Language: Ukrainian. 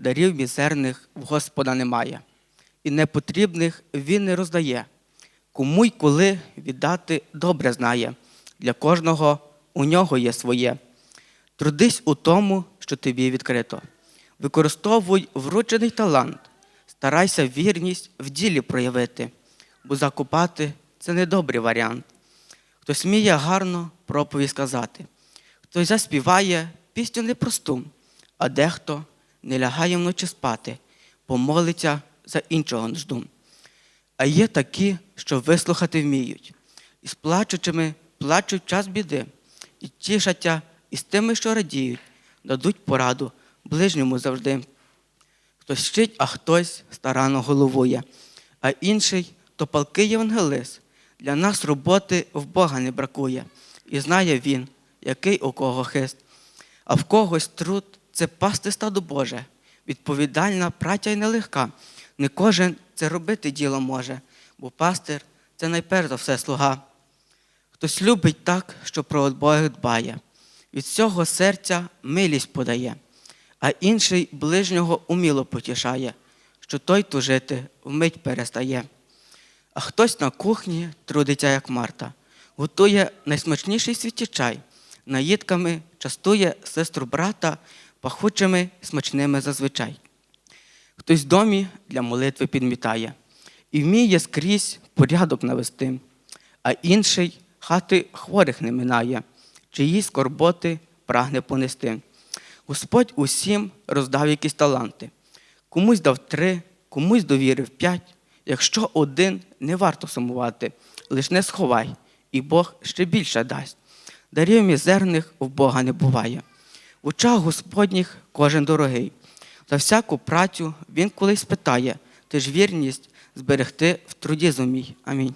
дарів мізерних в Господа немає, і непотрібних він не роздає. Кому й коли віддати добре знає, для кожного у нього є своє. Трудись у тому, що тобі відкрито. Використовуй вручений талант, старайся вірність в ділі проявити, бо закопати це недобрий варіант. Хтось вміє гарно проповідь сказати, хтось заспіває пісню непросту, а дехто не лягає вночі спати, помолиться за іншого нужду. А є такі, що вислухати вміють, і з плачучими плачуть час біди, і тішаться із тими, що радіють, дадуть пораду ближньому завжди. Хтось вчить, а хтось старанно головує, а інший то палкий євангелист. Для нас роботи в Бога не бракує, і знає він, який у кого хист. А в когось труд це пасти стадо Боже, відповідальна праця й нелегка. Не кожен це робити діло може, бо пастир це найперш за все слуга. Хтось любить так, що про обоїх дбає, від всього серця милість подає, а інший ближнього уміло потішає, що той тужити вмить перестає. А хтось на кухні трудиться, як Марта, готує найсмачніший світі чай, наїдками частує сестру брата пахучими смачними зазвичай. Хтось в домі для молитви підмітає і вміє скрізь порядок навести, а інший хати хворих не минає, чиї скорботи прагне понести. Господь усім роздав якісь таланти. Комусь дав три, комусь довірив п'ять. Якщо один, не варто сумувати, лиш не сховай, і Бог ще більше дасть. Дарів мізерних в Бога не буває. В очах Господніх кожен дорогий. За всяку працю він колись питає, ти ж вірність зберегти в труді зумій. Амінь.